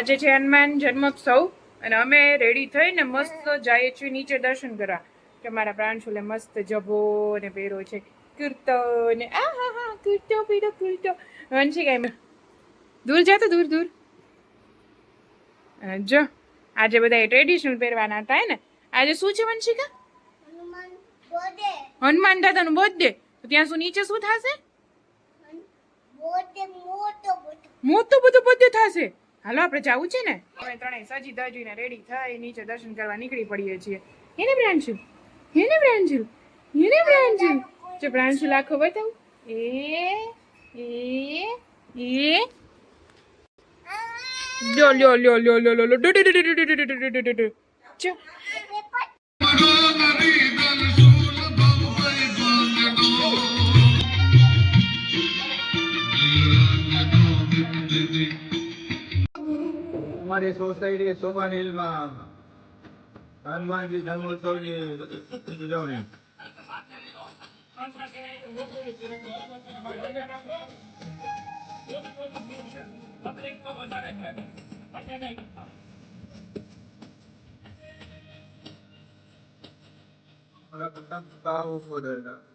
આજે છે હનુમાન જન્મોત્સવ અને અમે રેડી થઈને મસ્ત જઈએ છીએ નીચે દર્શન કરવા. કે મારા પ્રાંશુલે મસ્ત જભો ને પહેરો છે કુર્તો ને આ હા હા કુર્તો પહેરો કુર્તો. વંશી કઈ? દૂર જા તો દૂર દૂર. જો આજે બધા ટ્રેડિશનલ પહેરવાના હતા ને. આજે શું છે વંશિકા? હનુમાન દાદાનું બર્થડે? તો ત્યાં શું નીચે શું થશે? બોડે મોટો બધો મોટું બધું બધું થશે? હાલો આપણે જવું છે ને અમે ત્રણેય સજી ધજીને રેડી થઈ નીચે દર્શન કરવા નીકળી પડીએ છીએ હેને પ્રાંશુ હેને પ્રાંશુ હેને પ્રાંશુ જો પ્રાંશુ આખો બતાવું એ એ એ લ્યો લ્યો લ્યો લ્યો લ્યો લ્યો ડુ ડુ ડુ ડુ ડુ ડુ ડુ ડુ ડુ ડુ અમારી સોસાયટી સોમાનીલમાં હનુમાનજી જન્મોત્સવની ઉજવણી બધા બહુ બધા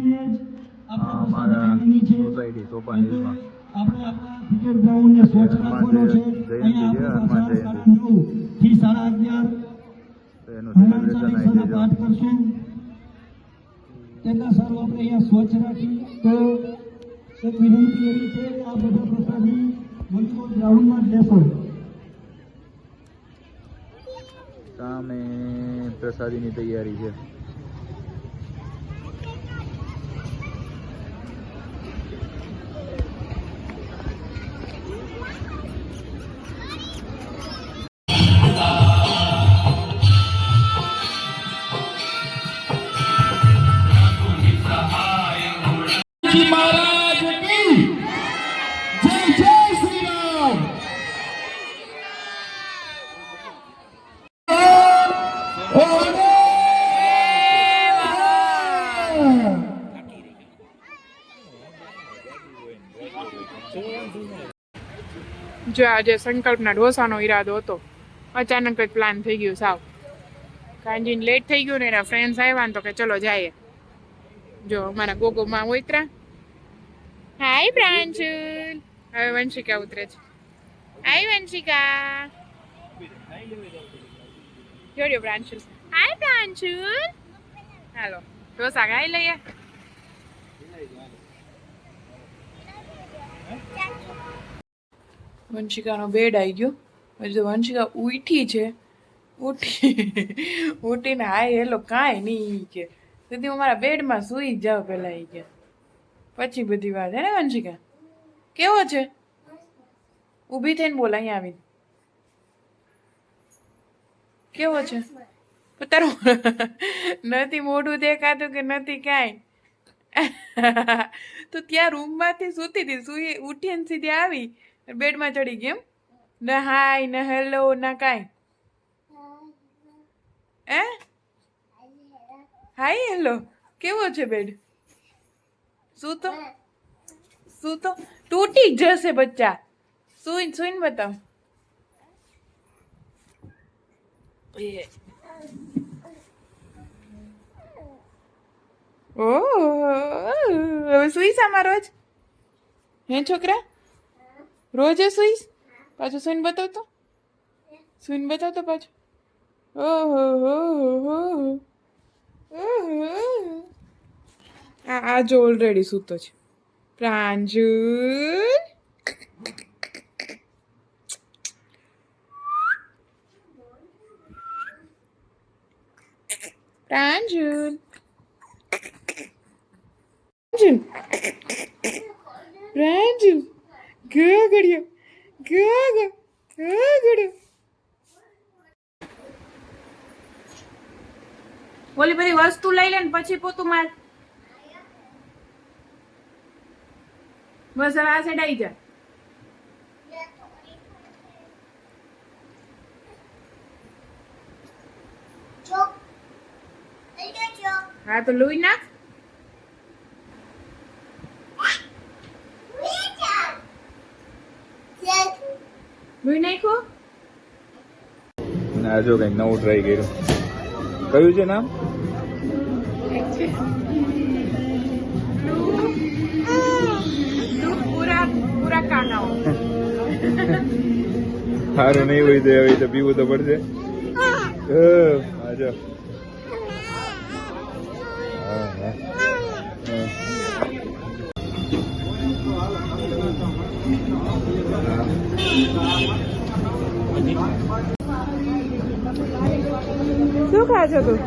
હિલમાં આપણે આપણા ક્રિકેટ ગ્રાઉન્ડને સ્વચ્છ રાખવાનો છે. સાડા નવથી સાડા અગિયાર પાઠ કરશું. તેના સારું આપણે અહીંયા સ્વચ્છ રાખી. તો એક વિનંતી એવી છે કે આ બધા પ્રસાદી મંદિરો ગ્રાઉન્ડમાં જ લેશો. સામે પ્રસાદીની તૈયારી છે. જો આજે સંકલ્પના ઢોસાનો ઈરાદો હતો. અચાનક જ પ્લાન થઈ ગયું સાવ. કાંજીને લેટ થઈ ગયું ને એના ફ્રેન્ડ્સ આવ્યા ને તો કે ચલો જઈએ. જો અમારા ગોગોમાં ઉતરા. હાય પ્રાંશુલ. હવે વંશિકા ઉતરે છે. હાય વંશિકા. જોડ્યો પ્રાંશુલ. હાય પ્રાંશુલ. હાલો, ઢોસા ખાઈ લઈએ. વંશિકાનો બેડ આવી ગયો. પછી વંશિકા ઉઠી છે. ઉઠી, ઉઠીને હાય, હેલો, કાંઈ નહીં કે. સુધી હું મારા બેડમાં સૂઈ જાઉં પહેલાં ઈ કે. પછી બધી વાત, હે ને વંશિકા? કેવો છે? ઊભી થઈને બોલ, અહીંયા આવીને. કેવો છે? તારું નથી મોઢું દેખાતું કે નથી કાંઈ? તો ત્યાં રૂમમાંથી સૂતી હતી સૂઈ ઉઠીને સીધી આવી. બેડમાં ચડી ગઈ એમ? ને હાય, ને હેલો, ના કાંઈ. એ હાય, હેલો. કેવો છે બેડ? શું તો? શું તો? તૂટી જશે બચ્ચા. સુઈ, સુઈને બતાવ. ઓહ, હવે સુઈશ આમાં જ? હે છોકરા? રોજે સુઈશ? પાછું સુઈને બતાવતો? સુઈને બતાવતો પાછું? ઓહો, હો હો આ આ ઓલરેડી સૂતો છે. પ્રાંજુલ પ્રાંજુલ? પ્રાંજુલ? પ્રાંજુલ? ગગડ્યો. ગગ ગગડ્યો. ઓલી બધી વસ્તુ લઈ લે ને પછી પોતું માર. બસ હવે આ સાઈડ આવી જા. હા તો લોહી નાખ. લોહી નાખો ના જો કઈ નવું ટ્રાય કર્યું. કયું છે નામ? સારું નહીં હોય તો હવે તો પીવું તો પડશે. અ, આ જો હા, હા. હા. શું ખા છો તું?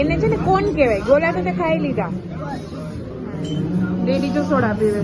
એને છે ને કોણ કહેવાય? ગોલા તો તે ખાઈ લીધા. ડેડી તો સોડા પીવે.